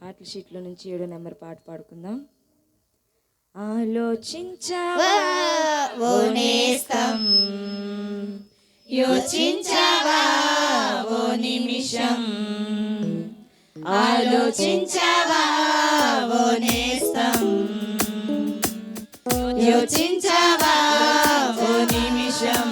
పాటల షీట్లో నుంచి ఏడో నెంబర్ పాట పాడుకుందాం ఆలోచించవా ఓ యోచించవా ఓ నిమిషం ఆలోచించవా ఓ నేస్తం యోచించవా ఓ నిమిషం